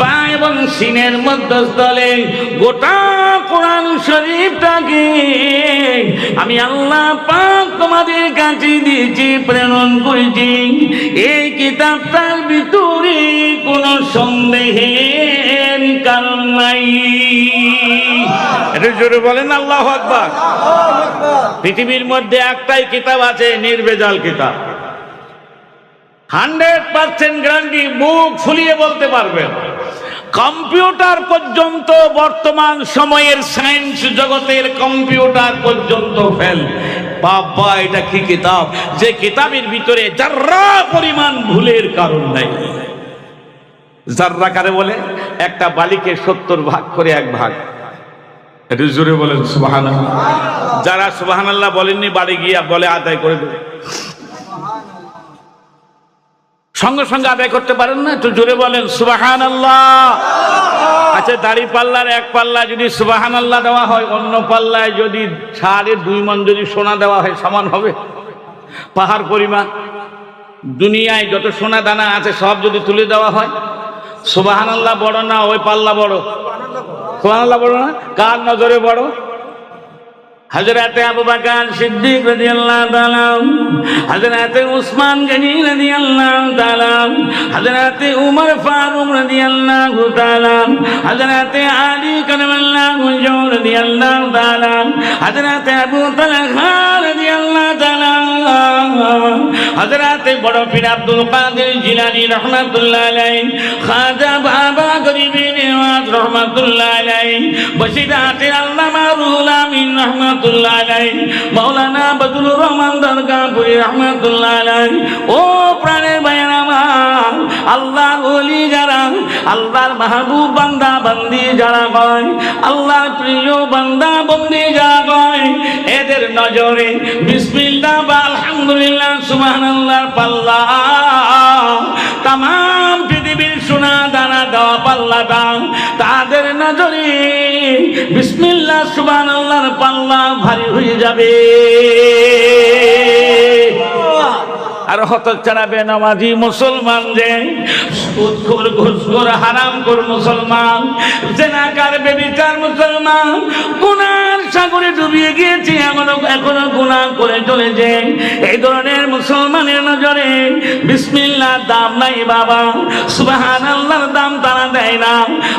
বা এবং সিনের মধ্যস্থলে গোটা কোরআন শরীফটাকে আমি আল্লাহ পাক তোমাদের কাছে দিয়েছি প্রেরণ করেছি। এই কিতাবটার ভিতরে কোনো সন্দেহের কারণ নাই। এটা জোরে বলেন আল্লাহ আকবার। পৃথিবীর মধ্যে একটাই কিতাব আছে নির্বেজাল কিতাব। হান্ড্রেড পার্সেন্ট গ্যারান্টি মুখ ফুলিয়ে বলতে পারবেন। কম্পিউটার পর্যন্ত বর্তমান সময়ের সায়েন্স জগতের কম্পিউটার পর্যন্ত ফেল বাবা, এটা কি কিতাব? যে কিতাবের ভিতরে যার্রা পরিমাণ ভুলের কারণ নাই। জাররা কারে বলে? একটা বালিকে সত্তর ভাগ করে এক ভাগ। একটু জোরে বলেন সুবাহান যারা সুবাহান বলেননি, বাড়ি গিয়া বলে আদায় করে দেবে। সঙ্গে সঙ্গে আদায় করতে পারেন না? একটু জোরে বলেন সুবাহান আল্লাহ আচ্ছা দাড়ি পাল্লার এক পাল্লা যদি সুবাহান আল্লাহ দেওয়া হয়, অন্য পাল্লায় যদি সাড়ে দুই মন যদি সোনা দেওয়া হয়, সমান হবে? পাহাড় পরিমাণ। দুনিয়ায় যত সোনা দানা আছে, সব যদি তুলে দেওয়া হয় সুবাহান আল্লাহ বড় না, ওই পাল্লা বড়? সুবাহান আল্লাহ বড় না? কার নজরে বড়? হজরত আবু বকর সিদ্দিক রাদিয়াল্লাহু তাআলা হজরত উসমান গনি রাদিয়াল্লাহু তাআলা হজরত উমর ফারুক রাদিয়াল্লাহু তাআলা হজরত আলী কারামাল্লাহু ওয়াজহু রাদিয়াল্লাহু তাআলা হজরত আবু তালহা রাদিয়াল্লাহু তাআলা হজরত বড় পীর আব্দুল কাদের জিলানী রহমাতুল্লাহ আলাইহি, খাজা বাবা গরিবি নিওয়াজ রহমাতুল্লাহ আলাইহি, বসিরাতে আল্লামা রুহুল আমিন রহমাতুল্লাহ আলাইহি, মাওলানা বদরুর রহমান দরগাহপুরি রহমাতুল্লাহ ও প্রাণের ভাইয়ের আমার, আল্লাহর ওলি যারা, আল্লাহর মাহবুব বান্দা বান্দি প্রিয় বান্দা বন্দি যারা কয়, এদের নজরে বিসমিল্লাহ বা আলহামদুলিল্লাহ সুবহানাল্লাহর পাল্লা। বিসমিল্লাহ সুবহানাল্লাহর পাল্লা ভারী হয়ে যাবে। আর হত চালাবে নামাজি মুসলমান যে সুদখোর ঘুষখোর হারাম কর মুসলমান, জেনাকার, বেবিচার মুসলমান, গুনার ডুবিয়ে গিয়েছে এখনও এখনও গুনাহ করে চলেছে। এই ধরনের মুসলমানের নজরে বিসমিল্লাহ দাম নাই বাবা। সুবাহান আল্লাহর দাম তারা দেয় না।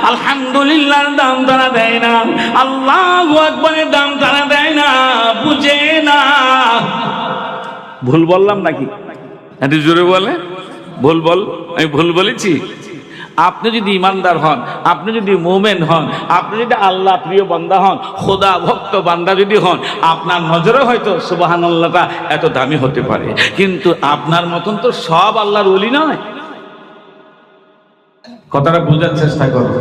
আলহামদুলিল্লাহর দাম তারা দেয় না। আল্লাহ আকবরের দাম তারা দেয় না। বুঝে না। ভুল বললাম নাকি? জোরে বলে। ভুল বল আমি ভুল বলেছি? আপনি যদি ইমানদার হন, আপনি যদি মোমেন হন, আপনি যদি আল্লাহ প্রিয় বান্দা হন, খোদা ভক্ত বান্দা যদি হন, আপনার নজরে হয়তো সুবাহান আল্লাহটা এত দামি হতে পারে। কিন্তু আপনার মতন তো সব আল্লাহর অলি নয়। কথাটা বোঝার চেষ্টা করব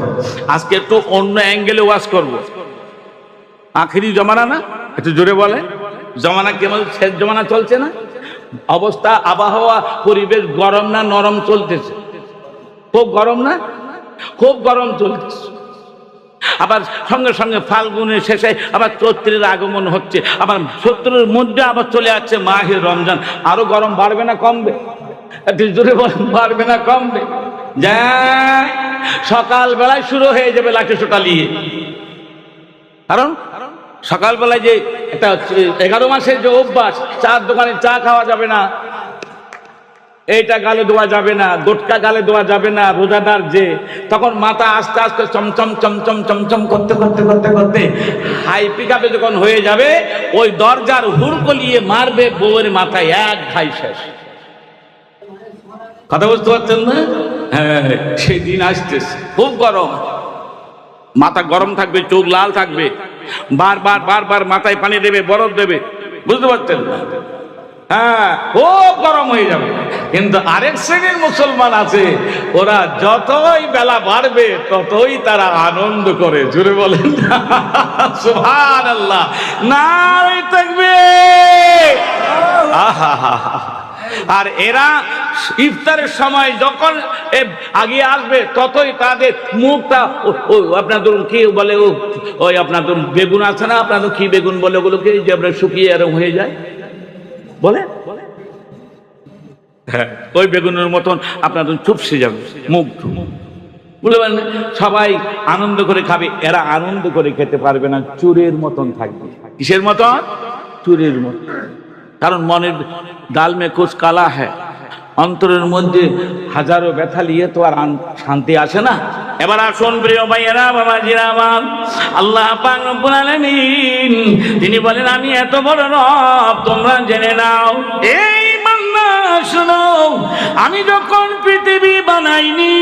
আজকে একটু অন্য অ্যাঙ্গেলে ওয়াজ করব। আখেরি জমানা না? একটু জোরে বলে। জমানা কেমন শেষ জমানা চলছে না? অবস্থা, আবহাওয়া, পরিবেশ গরম না নরম চলতেছে? খুব গরম না? খুব গরম চলতেছে আবার সঙ্গে সঙ্গে ফাল্গুনের শেষে আবার চৈত্রের আগমন হচ্ছে, আবার চৈত্রের মধ্যে আবার চলে যাচ্ছে মাহের রমজান। আরও গরম বাড়বে না, কমবে? বাড়বে না, কমবে? সকাল বেলায় শুরু হয়ে যাবে লাঠি সোটা নিয়ে। কারণ সকালবেলায় যে একটা এগারো মাসের যে অভ্যাস, চার দোকানে চা খাওয়া যাবে না। এইটা গালে দেওয়া যাবে না গোটকা গালে দেওয়া যাবে না, রোজাদার যে। তখন মাথা আস্তে আস্তে চমচম চমচম চমচম করতে করতে করতে করতে হাই পিক আপে যখন হয়ে যাবে, ওই দরজার হুড়কলিয়ে মারবে বউয়ের মাথায় এক ঘাই শেষ। কথা বুঝতে পারছেন না? হ্যাঁ সেই দিন আসতেছে। খুব গরম। মাথা গরম থাকবে, চোখ লাল থাকবে। বারবার বারবার মাথায় পানি দেবে, বরফ দেবে। বুঝতে পারছেন হ্যাঁ খুব গরম হয়ে যাবে। কিন্তু আরেক শ্রেণির মুসলমান আছে, ওরা যতই বেলা বাড়বে, ততই তারা আনন্দ করে। জুড়ে বলেন। সুহান আল্লাহ নাই থাকবে আহা আর এরা ইফতারের সময় যখন আগে আসবে, ততই তাদের মুখটা ও- ও, আপনার ধরুন কি বলে ও, ওই আপনার বেগুন আছে না, আপনার কি বেগুন বলে ওগুলোকে, যে আপনার শুকিয়ে এরকম হয়ে যায়? বলে হ্যাঁ ওই বেগুনের মতন আপনার চুপসে যাবে মুখ বুঝতে পারেন সবাই আনন্দ করে খাবে, এরা আনন্দ করে খেতে পারবে না, চুরের মতন থাকবে। কিসের মতন? চুরের মতন। কারণ মনের ডাল মে কুচ কালা হ্যাঁ অন্তরের মধ্যে হাজারো ব্যথা নিয়ে তো আর শান্তি আসে না। এবার আসুন প্রিয় ভাইয়েরা বাবা আমার। আল্লাহ পাক তিনি বলেন, আমি এত বড় রব, তোমরা জেনে নাও। এই শোনো, আমি যখন পৃথিবী বানাইনি,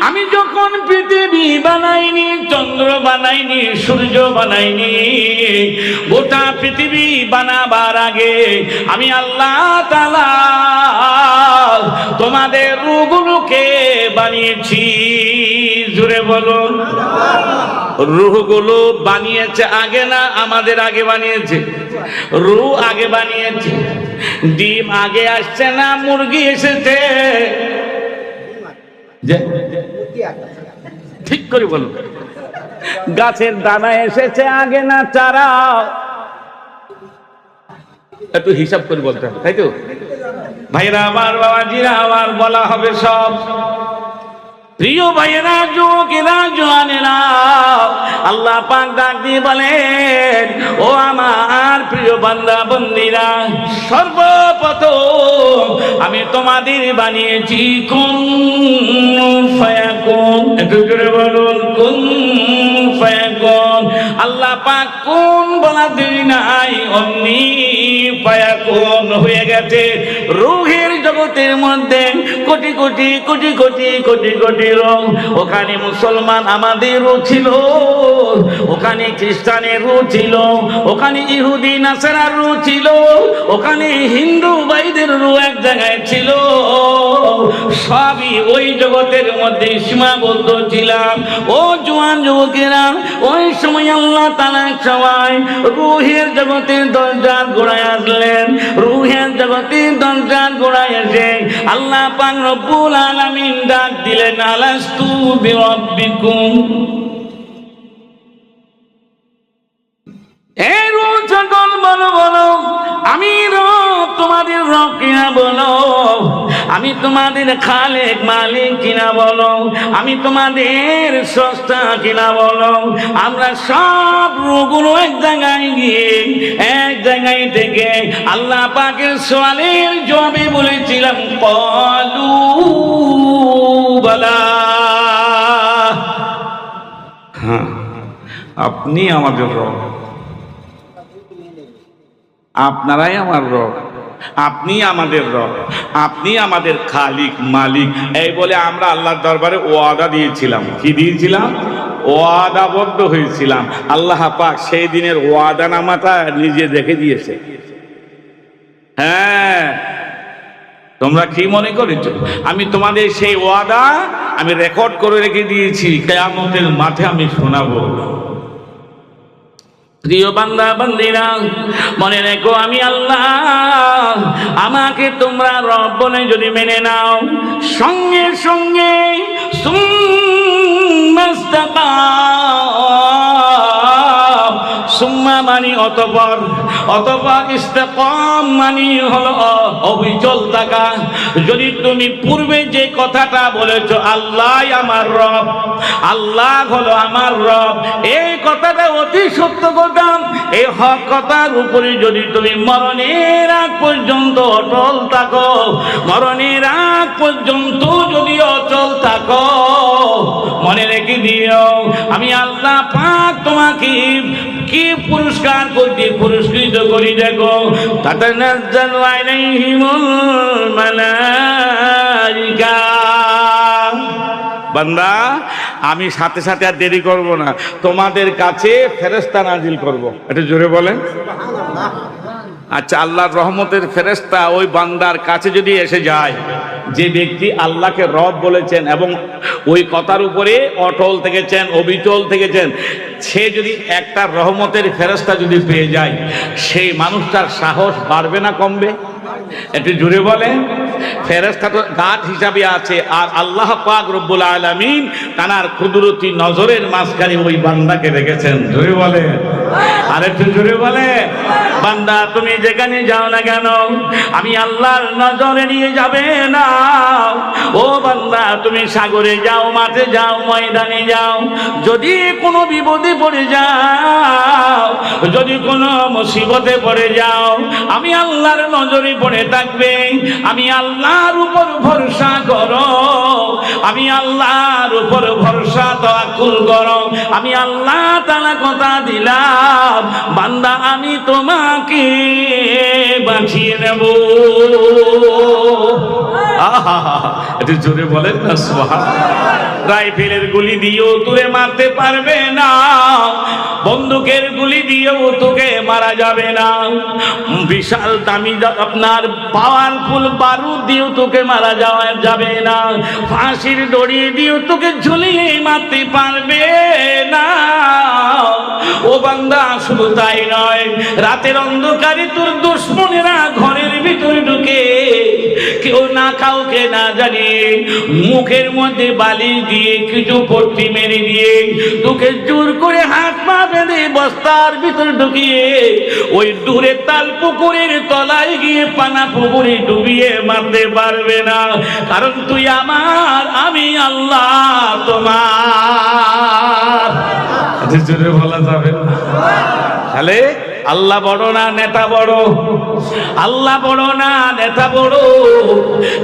আমি যখন পৃথিবী বানাইনি, চন্দ্র বানাইনি, সূর্য বানাইনি, গোটা পৃথিবী বানাবার আগে আমি আল্লাহ তালা তোমাদের রুগুলোকে বানিয়েছি। জুড়ে বলুন রুহগুলো বানিয়েছে আগে না আমাদের আগে বানিয়েছে? রু আগে বানিয়েছে। ডিম আগে আসছে না মুরগি এসেছে। ঠিক করে বলো। গাছের দানা এসেছে আগে না চারা। একটু হিসাব করে বলতে হবে তাই তো? ভাইরা আমার বাবাজিরা আমার বলা হবে সব। প্রিয় ভাইয়েরা যুবকেরা জোয়ানেরা আল্লাহ পাক ডাক দিয়ে বলেন ও আমার প্রিয় বান্দা বন্দিরা সর্বপ্রথম আমি তোমাদের বানিয়েছি কোন ফায়াকুন একটু জোরে বলুন। কোন ফায়াকুন আল্লাহ পাক কোন বলা দেরি নাই অমনি ফায়াকুন হয়ে গেছে। রুহের জগতের মধ্যে কোটি কোটি কোটি কোটি কোটি কোটি রং। ওখানে মুসলমান আমাদেরও ছিল, ওখানে খ্রিস্টানেরও ছিল, ওখানে ইহুদি নাসারারও ছিল, ওখানে হিন্দু ভাইদেরও এক জায়গায় ছিল। সবই ওই জগতের মধ্যে সীমাবদ্ধ ছিলাম। ও জোয়ান যুবকেরা, ওই সময় আল্লাহ তালা সবাই রুহের জগতের দরজার গোড়ায় আসলেন। রুহের জগতের দরজার গোড়ায় এসে আল্লাহ পাক রব্বুল আলামিন ডাক দিলেন, আলাস্তু বিরব্বিকুম? এই রোজ যখন বলো বলো আমি রব তোমাদের রব কিনা বলো? আমি তোমাদের খালেক মালিক কিনা বলো? আমি তোমাদের সস্তা কিনা বলো? আমরা সব রোগগুলো এক জায়গায় গিয়ে, এক জায়গায় থেকে আল্লাহ পাকের সোয়ালের জবাবে বলেছিলাম কলু বলা। হ্যাঁ আপনি আমাদের রব। আপনারাই আমার রব। আপনি আমাদের রব, আপনি আমাদের খালিক, মালিক। এই বলে আমরা আল্লাহর দরবারে ওয়াদা দিয়েছিলাম। কি দিয়েছিলাম? ওয়াদাবদ্ধ হয়েছিলাম। আল্লাহ পাক সেই দিনের ওয়াদা নামাটা নিজে দেখে দিয়েছে। হ্যাঁ। তোমরা কি মনে করেছ? আমি তোমাদের সেই ওয়াদা আমি রেকর্ড করে রেখে দিয়েছি। কেয়ামতের মাঠে আমি শোনাবো। প্রিয় বান্দা, বান্দিরা, মনে রেখো আমি আল্লাহ আমাকে তোমরা রব বলে যদি মেনে নাও, সঙ্গে সঙ্গে সুম্মাস্তাকাম। সুম্মা মানি অতপর অতপর ইস্তেকম মানি হলো অবিচল থাকা। যদি তুমি পূর্বে যে কথাটা বলেছ, আল্লাহ আমার রব, আল্লাহ হলো আমার রব, এই কথাটা অতি সত্য কথা। এই হক কথার উপরে যদি তুমি মরণের আগ পর্যন্ত অটল থাকো, মরণের আগ পর্যন্ত যদি অচল থাকো, মনে রেখে দিও, আমি আল্লাহ পাক তোমাকে কি পুরস্কার করতে পুরস্কৃত করি দেখো। তাতানাজ্জালু বান্দা, আমি সাথে সাথে আর দেরি করব না। তোমাদের কাছে ফেরেস্তা নাজিল করব। এটা জোরে বলেন। আচ্ছা আল্লাহর রহমতের ফেরেস্তা ওই বান্দার কাছে যদি এসে যায়, যে ব্যক্তি আল্লাহকে রব বলেছেন এবং ওই কথার উপরে অটল থেকেছেন অবিচল থেকেছেন, সে যদি একটা রহমতের ফেরেস্তা যদি পেয়ে যায়, সেই মানুষটার সাহস বাড়বে না কমবে? একটু জুড়ে বলে ফেরেস্তা তো গাছ হিসাবে আছে, আর আল্লাহ পাক রব্বুল আলামিন তানার কুদরতি নজরের মাঝখানে ওই বান্দাকে রেখেছেন। জুড়ে বলে আর একটু জুড়ে বলে বান্দা, তুমি যেখানে যাও না কেন? আমি আল্লাহর নজরে নিয়ে যাবে না। ও বান্দা, তুমি সাগরে যাও, মাঠে যাও, ময়দানে যাও। যদি কোনো বিপদে পড়ে যাও, যদি কোনো মুসিবতে পড়ে যাও, আমি আল্লাহর নজরে পড়ে থাকবে। আমি আল্লাহর উপর ভরসা করো। আমি আল্লাহর উপর ভরসা তাওয়াক্কুল করো। আমি আল্লাহ তাআলা কথা দিলাম। বান্দা, আমি তোমাকে বাঁচিয়ে নেব। আহা একটু জোরে বলেন না সোহা রাইফেলের গুলি দিয়েও তুলে মারতে পারবে না। বন্দুকের গুলি দিয়েও তোকে মারা যাবে না। বিশাল দামি আপনার পাওয়ারফুল বারুদ দিয়েও তোকে মারা যাওয়া যাবে না। ফাঁসির দড়ি দিয়েও তোকে ঝুলিয়ে মারতে পারবে না। ও বান্দা, শুধু তাই নয়, রাতের অন্ধকারে তোর দুশ্মনেরা ঘরের ভিতরে ঢুকে কেউ না কাউকে না জানিয়ে মুখের মধ্যে বালি দিয়ে কিছু পট্টি মেরে দিয়ে তোকে জোর করে হাত পা বেঁধে বস্তার ভিতরে ঢুকিয়ে ওই দূরে তাল পুকুরের তলায় গিয়ে পানা পুকুরে ডুবিয়ে মারতে পারবে না। কারণ তুই আমার আমি আল্লাহ তোমার। আচ্ছা, জোরে বলা যাবে না। তাহলে আল্লাহ বড় না নেতা বড়? আল্লাহ বড় না নেতা বড়?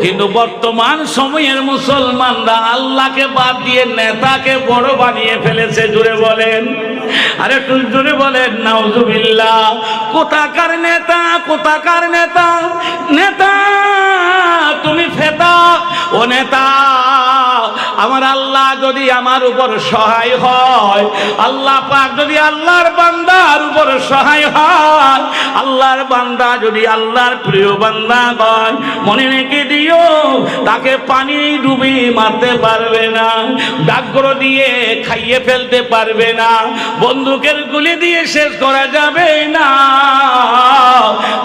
কিন্তু বর্তমান সময়ের মুসলমানরা আল্লাহকে বাদ দিয়ে নেতাকে বড় বানিয়ে ফেলেছে জুড়ে বলেন। আরে একটু জুড়ে বলেন, নাউজুবিল্লাহ। কোথাকার নেতা কোথাকার নেতা? নেতা, তুমি ফেতা? ও নেতা, আমার আল্লাহ যদি আমার উপর সহায় হয়, আল্লাহ পাক যদি আল্লাহর বান্দার উপর সহায় হয়, আল্লাহর বান্দা যদি আল্লাহর প্রিয় বান্দা হয়, মনে রেখে দিও, তাকে পানি ডুবি মারতে পারবে না ডাকর দিয়ে খাইয়ে ফেলতে পারবে না বন্দুকের গুলি দিয়ে শেষ করা যাবে না।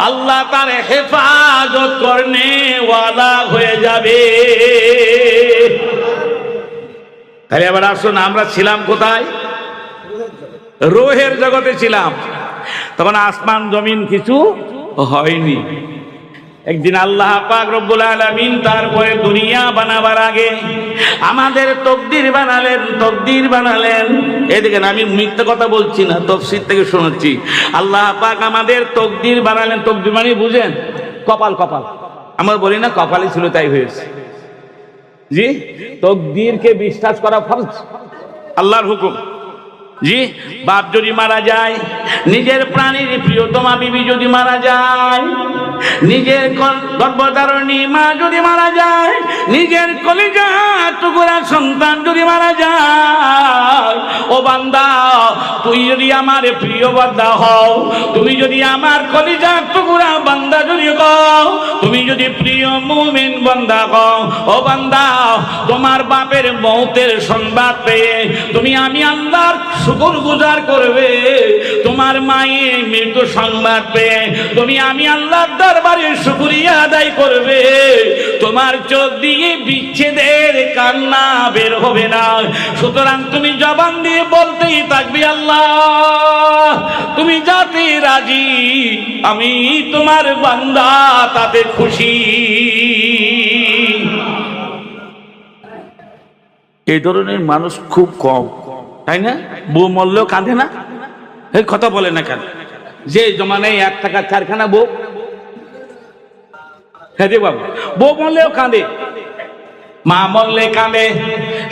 আল্লাহ তার হেফাজত করনে ওয়ালা হয়ে যাবে। তাহলে এবার আসুন, আমরা ছিলাম কোথায়? রোহের জগতে ছিলাম। তখন আসমান জমিন কিছু হয়নি। একদিন আল্লাহ পাক রব্বুল আলামিন তারপরে দুনিয়া বানাবার আগে আমাদের তকদির বানালেন তকদির বানালেন। এদিকে আমি মিথ্যে কথা বলছি না, তফসির থেকে শোনাচ্ছি আল্লাহ পাক আমাদের তকদির বানালেন, তকদির মানে বুঝেন? কপাল কপাল। আমার বলি না, কপালই ছিল, তাই হয়েছে। জি? তকদিরকে বিশ্বাস করা ফরজ। আল্লাহর হুকুম। জি? বাপ যদি মারা যায়, নিজের প্রাণীর প্রিয়তমা বিবি যদি মারা যায়, নিজের গর্ভধারণী মা যদি মারা যায়, নিজের কলিজা টুকুরা সন্তান যদি মারা যায়, ও বান্দা, তুই যদি আমার প্রিয় বান্দা হও, তুমি যদি আমার কলিজা টুকুরা বান্দা যদি কও তুমি যদি প্রিয় মুমিন বান্দা কও ও বান্দা, তোমার বাপের মৌতের সংবাদ পেয়ে তুমি আমি আল্লাহর শুকুর গুজার করবে। তোমার মায়ে মৃত্যু সংবাদ পেয়ে তুমি আমি আল্লাহর দরবারে শুকুরিয়া আদায় করবে। তোমার চোখ দিয়ে বিচ্ছেদের কান্না বের হবে না। সুতরাং তুমি জবান দিয়ে বলতেই থাকবি, আল্লাহ, তুমি যাতে রাজি, আমি তোমার বান্দা, তাতে খুশি। এই ধরনের মানুষ খুব কম। তাই না? বউ মরলেও কাঁদে না? এই কথা বলে না কেন? যে জমানায় এক টাকা চারখানা বউ। হ্যাঁ বাবু, বউ মরলেও মা মরলে কাঁদে,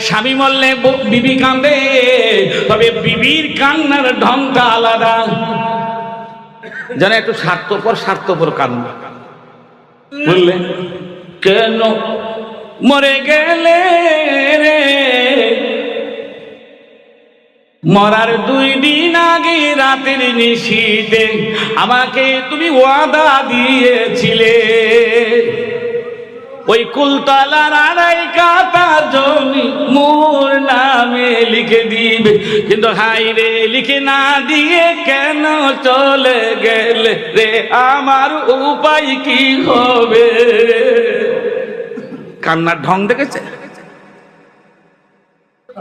স্বামী মরলে বিবি কাঁদে। তবে বিবির কান্নার ঢংটা আলাদা। যেন একটু স্বার্থপর স্বার্থপর কান্না। কেন মরে গেলে রে? মরার দুই দিন আগে রাতের নিশীতে আমাকে তুমি ওয়াদা দিয়েছিলে। ওই কুলতলার আড়াই কাতা জমি মোর নামে লিখে দিবে। কিন্তু হাই রে লিখে না দিয়ে কেন চলে গেলে রে? আমার উপায় কি হবে? কান্নার ঢং দেখেছে?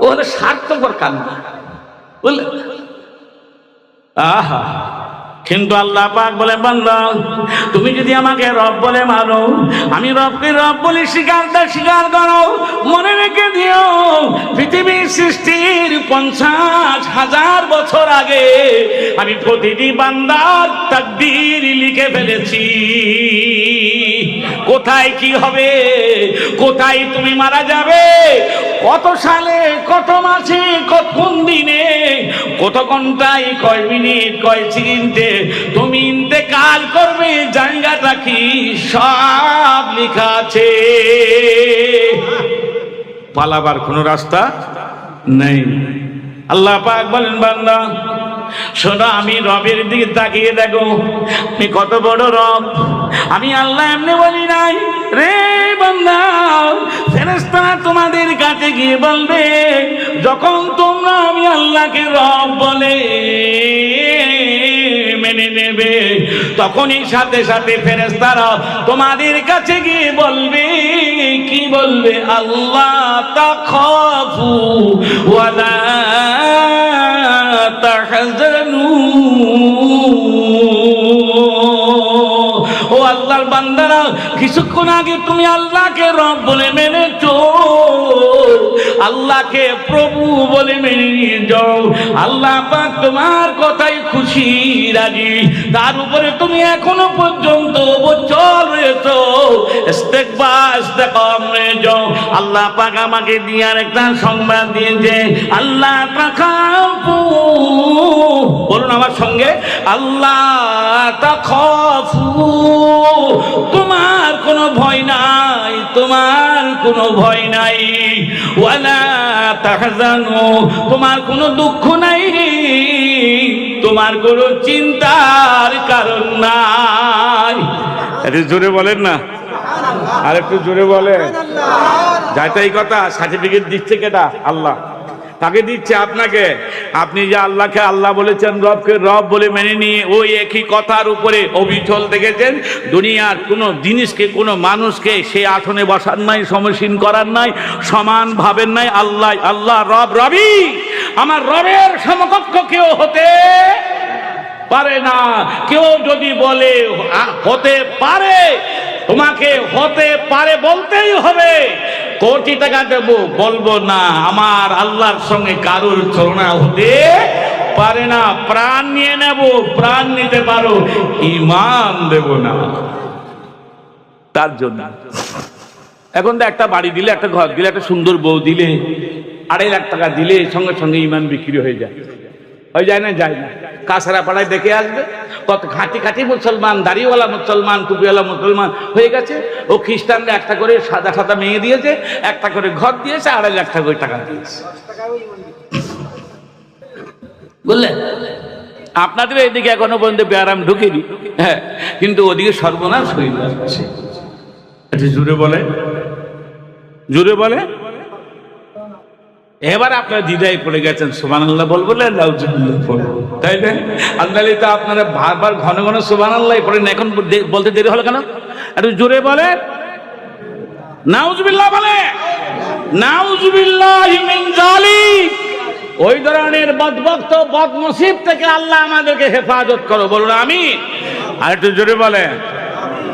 ও হলো স্বার্থপর কান্না। বুঝলে আহা, কিন্তু আল্লাহ পাক বলে, বান্দা, তুমি যদি আমাকে রব বলে মানো, আমি রবকে রব বলে স্বীকারটা স্বীকার করো। মনে রেখে দিও, পৃথিবীর সৃষ্টির পঞ্চাশ হাজার বছর আগে আমি প্রতিটি বান্দার তাকদীর লিখে ফেলেছি। কোথায় কি হবে? কোথায় তুমি মারা যাবে? কত সালে, কত মাসে, কত কোন দিনে, কত ঘন্টায়, কয় মিনিট, কয় সেকেন্ডে, তুমি ইন্তেকাল করবে জায়গাটা কি সব লেখা আছে। পালাবার কোনো রাস্তা নেই। আল্লাহ পাক বলেন, বান্দা, শোনো, আমি রবের দিকে তাকিয়ে দেখো। আমি কত বড় রব। আমি আল্লাহ এমনি বলি নাই। রে ফেরেস্তারা তোমাদের কাছে গিয়ে বলবে, যখন তোমরা আমি আল্লাহকে রব বলে মেনে নেবে, তখনই সাথে সাথে ফেরেস্তারা তোমাদের কাছে গিয়ে বলবে, কি বলবে? আল্লাহ তাখাফু ওয়ালা তাহজানু। কিছুক্ষণ আগে তুমি আল্লাহকে রব বলে মেনেছ। আল্লাহকে প্রভু বলে মেনে নিয়ে যাও। আল্লাহ পাক তোমার কথাই খুশি, রাজি। তার উপরে তুমি এখনও পর্যন্ত হয়ে যাও। আল্লাহ পাক আমাকে দিয়ে আর একটা সংবাদ দিয়েছে। আল্লাহ তাকাফু বলুন আমার সঙ্গে, আল্লাহ তোমার কোনো ভয় নাই, তোমার কোনো ভয় নাই। তাহজানু, তোমার কোনো দুঃখ নাই, তোমার কোনো চিন্তার কারণ নাই। একটু জোরে বলেন না। আর একটু জোরে বলেন। যাইতে এই কথা সার্টিফিকেট দিচ্ছে কেটা? আল্লাহ। তাকে দিচ্ছে আপনাকে। আপনি যে আল্লাহকে আল্লাহ বলেছেন, রবকে রব বলে মেনে নিয়ে ওই একই কথার উপরে অবিচল দেখেছেন। দুনিয়ার কোনো জিনিসকে, কোনো মানুষকে সে আসনে বসার নাই সমসীন করার নাই, সমান ভাবেন নাই। আল্লাহ আল্লাহ রব রবি। আমার রবের সমকক্ষ কেউ হতে পারে না। কেউ যদি বলে হতে পারে। তোমাকে হতে পারে বলতেই হবে। কোটি টাকা দেব, বলব না। আমার আল্লাহর সঙ্গে কারোর চলনা হতে পারে না। প্রাণ নিয়ে নেব, প্রাণ নিতে পারো, ইমান দেব না। তার জন্য। এখন তো একটা বাড়ি দিলে, একটা ঘর দিলে, একটা সুন্দর বউ দিলে, আড়াই লাখ টাকা দিলে সঙ্গে সঙ্গে ইমান বিক্রি হয়ে যায়। হয়ে যায় না যায় না। কাছাড়া পাড়ায় দেখে আসবে। কত খাঁটি খাঁটি মুসলমান, দাড়িওয়ালা মুসলমান, টুপিওয়ালা মুসলমান হয়ে গেছে। ও খ্রিস্টানরা একটা করে সাদা সাদা মেয়ে দিয়েছে, একটা করে ঘর দিয়েছে, আড়াই লাখ টাকা করে টাকা দিয়েছে। বুঝলেন আপনাদের এদিকে এখনও পর্যন্ত ব্যায়াম ঢুকেনি। হ্যাঁ কিন্তু ওদিকে সর্বনাশ হয়ে যাচ্ছে। একটু জুড়ে বলে। জুড়ে বলে। এবার আপনারা দ্বিধায় পড়ে গেছেন সোমান আল্লাহ বলব তাই না? আল্লাহ তো আপনারা বারবার ঘন ঘন সোমান আল্লাহ পড়েন, এখন বলতে দেরি হলো কেন? একটু জোরে বলে নাউজুবিল্লাহ বলে। নাউজুবিল্লাহ ওই ধরনের বদভক্ত, বদনসিব থেকে আল্লাহ আমাদেরকে হেফাজত করো, বলুন আমি আর একটু জোরে বলে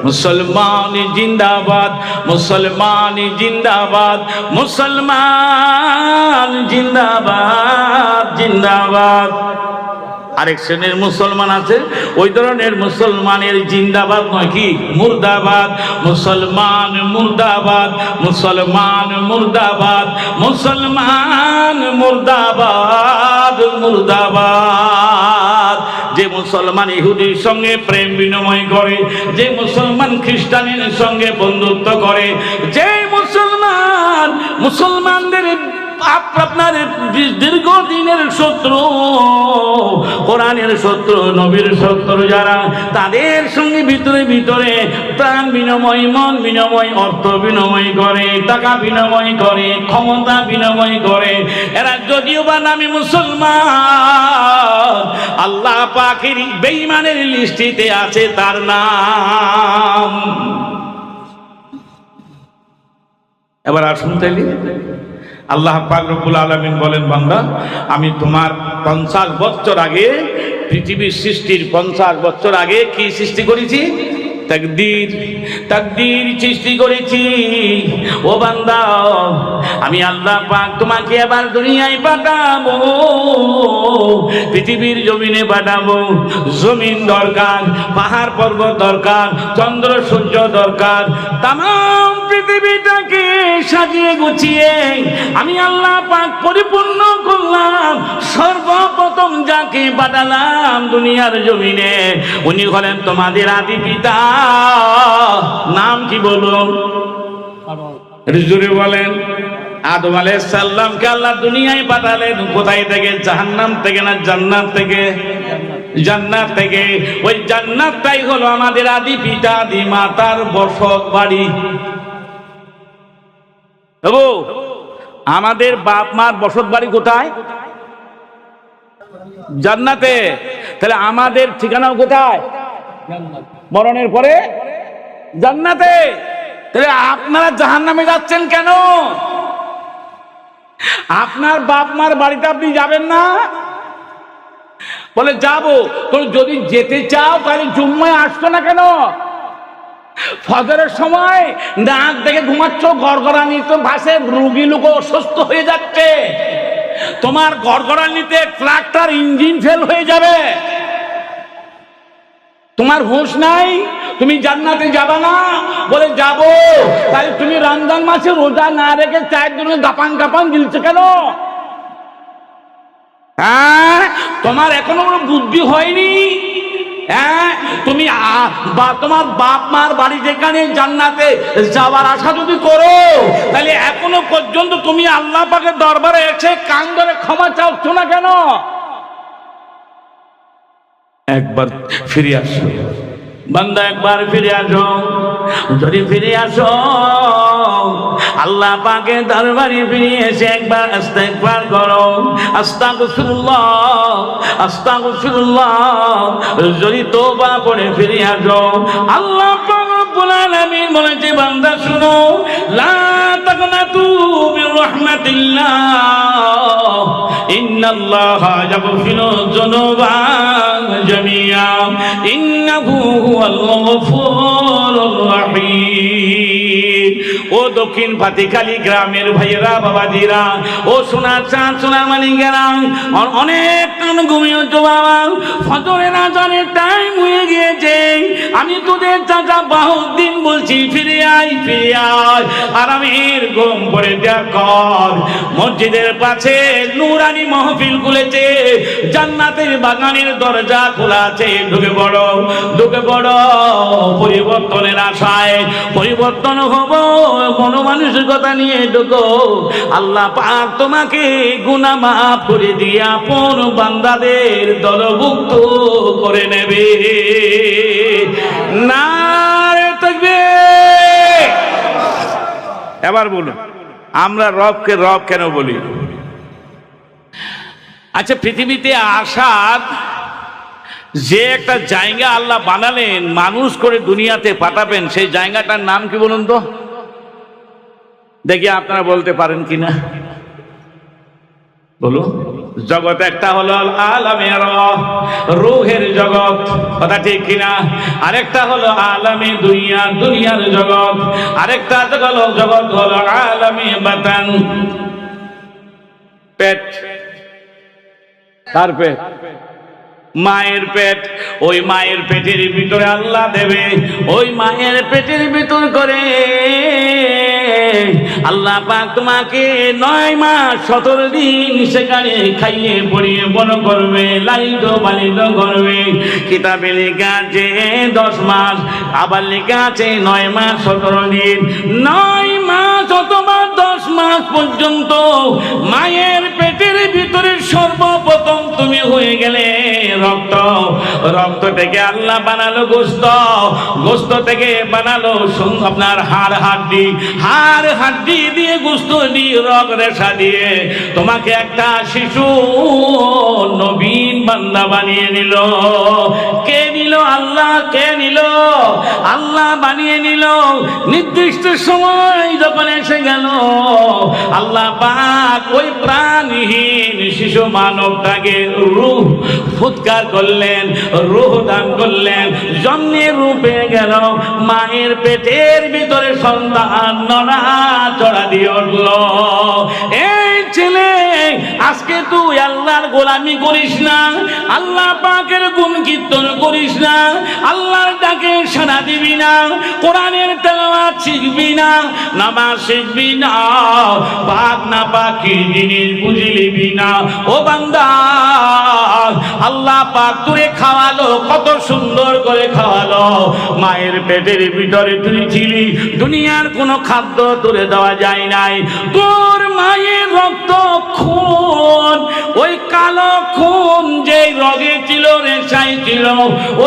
মুসলমান জিন্দাবাদ মুসলমান জিন্দাবাদ মুসলমান জিন্দাবাদ জিন্দাবাদ। আরেক শ্রেণির মুসলমান আছে, ওই ধরনের মুসলমানের জিন্দাবাদ নয় কি? মুর্দাবাদ। মুসলমান মুর্দাবাদ মুসলমান মুর্দাবাদ মুসলমান মুর্দাবাদ মুর্দাবাদ। যে মুসলমান ইহুদির সঙ্গে প্রেম বিনিময় করে, যে মুসলমান খ্রিস্টানের সঙ্গে বন্ধুত্ব করে, যে মুসলমান মুসলমানদের আপনার দীর্ঘদিনের শত্রু, কোরআনের শত্রু, নবীর শত্রু যারা, তাদের সঙ্গে ভিতরে ভিতরে প্রাণ বিনিময়, মন বিনিময়, অর্থ বিনিময় করে, টাকা বিনিময় করে, ক্ষমতা বিনিময় করে। এরা যদিও বা নামে মুসলমান, আল্লাহ পাখির বেইমানের লিস্টিতে আছে তার নাম। এবার আসুন তাইলে। আল্লাহ রব্বুল আলামিন বলেন, বান্দা, আমি তোমার পঞ্চাশ বছর আগে, পৃথিবীর সৃষ্টির পঞ্চাশ বছর আগে কি সৃষ্টি করেছি? তাকদীর তাকদীর সৃষ্টি করেছি। ও বান্দা, আমি আল্লাহ পাক তোমাকে এবার দুনিয়ায় পাঠাবো, পৃথিবীর জমিনে পাঠাবো। জমিন দরকার, পাহাড় পর্বত দরকার, চন্দ্র সূর্য দরকার তাম পৃথিবীটাকে সাজিয়ে গুছিয়ে আমি আল্লাহ পাক পরিপূর্ণ করলাম। সর্বপ্রথম যাকে পাঠালাম দুনিয়ার জমিনে উনি হলেন তোমাদের আদি পিতা। নাম কি বলুন? জোরে বলেন। আদম আলাইহিস সালামকে আল্লাহ দুনিয়ায় পাঠালেন। কোথায় থেকে? জাহান্নাম থেকে না জান্নাত থেকে? জান্নাত থেকে। ওই জান্নাতটাই হলো আমাদের আদি পিতা আদি মাতার বসত বাড়ি। বাবু আমাদের বাপ মার বসত বাড়ি কোথায়? জান্নাতে। তাহলে আমাদের ঠিকানাও কোথায়? মরণের পরে? জান্নাতে। তাহলে আপনারা জাহান নামে যাচ্ছেন কেন? আপনার বাপ মার বাড়িতে আপনি যাবেন না? বলে যাব। যদি যেতে চাও তাহলে জুম্মায় আসতো না কেন? ফজরের সময় নাক দেখে ঘুমাচ্ছ, গড়গড়ানিতে ভাসে, রুগী লোক অসুস্থ হয়ে যাচ্ছে। তোমার গড়গড়ানিতে ট্রাক্টর ইঞ্জিন ফেল হয়ে যাবে। তোমার হুঁশ নাই, তুমি জান্নাতে যাবে না। বলে, যাব। তাহলে তুমি রমজান মাসে রোজা না রেখে চার দিনে দাপান গাপান গিলছো কেন? হ্যাঁ? তোমার এখনও কোনো বুদ্ধি হয়নি? হ্যাঁ তুমি তোমার বাপ মার বাড়ি যেখানে জান্নাতে যাওয়ার আশা যদি করো, তাহলে এখনও পর্যন্ত তুমি আল্লাহ পাকের দরবারে এসে কান ধরে ক্ষমা চাচ্ছ না কেন? একবার ফিরে আসো। বান্দা, একবার ফিরে আসো। যদি ফিরে আসো আল্লাহ পাকে দরবারে ফিরে এসে একবার ইস্তেগফার করো। আস্তাগফিরুল্লাহ আস্তাগফিরুল্লাহ, যদি তোবা করে ফিরে আসো। আল্লাহ পাক রব্বুল আলামিন বলেছে, বান্দা ও দক্ষিণ পাতিখালী গ্রামের ভাইয়েরা, বাবাজিরা, ও সোনার চাঁদ সোনার মালিকেরা অনেক টান ঘুমিয়েছো বাবা। ফজরের আজানের টাইম হয়ে গিয়েছে। আমি তোদের চাচা বাহুদ্দিন বলছি, ফিরে আয় ফিরে আয়। আরামের ঘুম পড়ে কর মসজিদের পাশে নুরানি মহফিল খুলেছে। জান্নাতের বাগানের দরজা খোলা আছে। ঢুকে বড় ঢুকে বড় পরিবর্তনের আশায় পরিবর্তন হব। মন কথা নিয়ে ঢুকো। আল্লাহ পাক তোমাকে গুনাহ মাফ করে দিয়ে আপন বান্দাদের দলভুক্ত করে নেবে। না এবার বলুন, আমরা রবকে রব কেন বলি? আচ্ছা পৃথিবীতে আসার যে একটা জায়গা আল্লাহ বানালেন, মানুষ করে দুনিয়াতে পাঠাবেন, সেই জায়গাটার নাম কি বলুন তো? দেখি আপনারা বলতে পারেন কিনা। বলুন। জগৎ একটা হলো আলামের রুহের জগৎ, কথা ঠিক কিনা? আরেকটা হলো আলামে দুনিয়া, দুনিয়ার জগৎ। আরেকটা হলো জগৎ হলো আলামে বাতান। পেট। তার পেট। মায়ের পেট, ওই মায়ের পেটের ভিতরে আল্লাহ দেবে, ওই মায়ের পেটের ভিতর করে। আল্লাহ পাক তোমাকে নয় মাস, সতেরো দিন সেখানে খাইয়ে পড়িয়ে বড় করবে, লালিত পালিত করবে। কিতাবে লেখা আছে দশ মাস, আবার লেখা আছে নয় মাস, সতেরো দিন। নয় মাস অথবা দশ মাস পর্যন্ত মায়ের পেটের ভিতরে সর্বপ্রথম তুমি হয়ে গেলে রক্ত। রক্ত থেকে আল্লাহ বানালো গোস্ত। গোস্ত থেকে বানালো আপনার হাড় হাড্ডি। হাড় হাড্ডি দিয়ে গোস্ত দিয়ে রক রেশা দিয়ে তোমাকে একটা শিশু নবীন বান্দা বানিয়ে নিল। কে নিল আল্লাহ? কে নিল? আল্লাহ বানিয়ে নিল। নির্দিষ্ট সময় যখন এসে গেল, আল্লাহ পাক ওই প্রাণহীন শিশু মানবটাকে রুহ ফুৎকার করলেন, রুহ দান করলেন। জন্মের রূপে গেল, মায়ের পেটের ভিতরে সন্তান নড়া চড়া দিয়ে উঠল। এই ছেলে, আজকে তুই আল্লাহর গোলামি করিস না, আল্লাহ পাকের গুণ কীর্তন করিস না, আল্লাহর ডাকে সাড়া দিবি না, কোরআনের তেলাওয়াত শিখবি না, নামাজ শিখবি না, পাক না পাকি জিনিস বুঝলিবি না। ও বান্দা আল্লাহ পাক তুই খাওয়ালো, কত সুন্দর করে খাওয়ালো। মায়ের পেটের ভিতরে তুই ছিলি, দুনিয়ার কোনো খাদ্য তুলে দেওয়া যায় নাই। তোর মায়ের রক্ত খুন, ওই কালো খুন যে রগে ছিল রেশাই ছিল,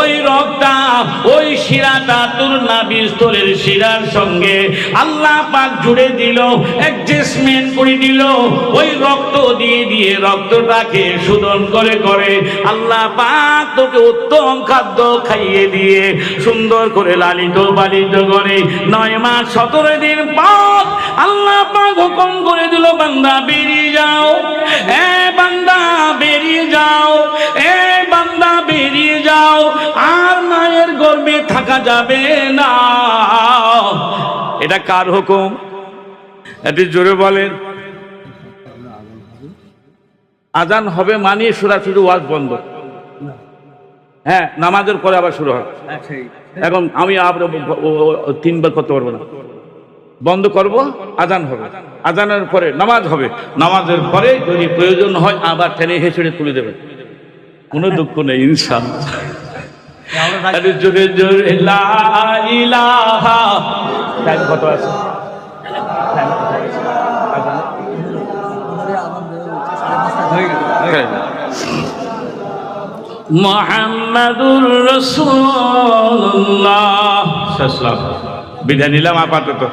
ওই রক্তটা ওই শিরাটা তোর নাবির স্তরের শিরার সঙ্গে আল্লাহ পাক জুড়ে দিল, অ্যাডজাস্টমেন্ট করে দিল। ওই রক্ত দিয়ে দিয়ে রক্তটাকে শোধন করে করে আল্লাহ পাক তোকে উত্তম খাদ্য খাইয়ে দিয়ে সুন্দর করে লালিত পালিত করে নয় মাস সতেরো দিন পর আল্লাহ পাক হুকুম করে দিল, বান্দা বেরিয়ে যাও। এ বান্দা বেরিয়ে যাও, এ বান্দা বেরিয়ে যাও, আর মায়ের গর্বে থাকা যাবে না। এটা কার হুকুম? একটু জোরে বলেন। আজান হবে মানে সরাসরি ওয়াজ বন্ধ। হ্যাঁ নামাজের পরে আবার শুরু হয়। এখন আমি আবার তিনবার করতে পারব না। বন্ধ করব আজান হবে। আজানের পরে নামাজ হবে। নামাজের পরে যদি প্রয়োজন হয় আবার টেনে হেসড়ে তুলে দেবে। কোনো দুঃখ নেই ইনসান জোরে জোরে কত আছে। আছে? আজান? হ্যাঁ। মোহাম্মদুর রসুল্লাহ। বিদায় নিলাম আপাতত।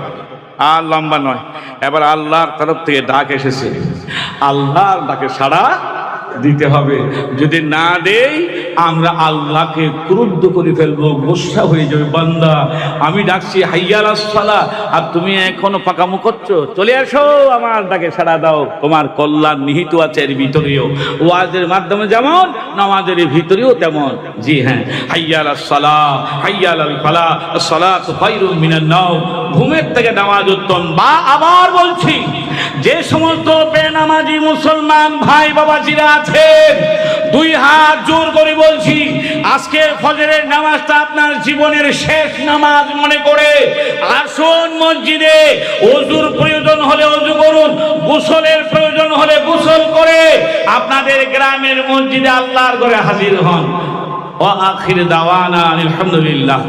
আর লম্বা নয়। এবার আল্লাহর তরফ থেকে ডাক এসেছে। আল্লাহর ডাকে সাড়া দিতে হবে। যদি না দেই, আমরা আল্লাহকে ক্রুদ্ধ করে ফেলব, গোসা হয়ে যাবে বান্দা। আমি ডাকছি, হাইয়াল আসসালা, আর তুমি এখনও পাকামো করছ? চলে আসো, আমার ডাকে সাড়া দাও। তোমার কল্যাণ নিহিত আছে এর ভিতরেও। ওয়াজের মাধ্যমে যেমন, নামাজের ভিতরেও তেমন। জি হ্যাঁ হাইয়াল আসসালা, হাইয়াল আল ফালা সালা তো ফাইরু মিনান নাও ঘুমের থেকে নামাজ উত্তম। বা আবার বলছি, যে সমস্ত বেনামাজি মুসলমান ভাই বাবাজিরা আছেন। দুই হাত জোর করে বলছি, আজকের ফজরের নামাজটা আপনার জীবনের শেষ নামাজ মনে করে। আসুন মসজিদে, অজুর প্রয়োজন হলে অজু করুন, গোসলের প্রয়োজন হলে গোসল করে। আপনাদের গ্রামের মসজিদে আল্লাহর করে হাজির হন। ও আখির দাওয়ানা আলহামদুলিল্লাহ।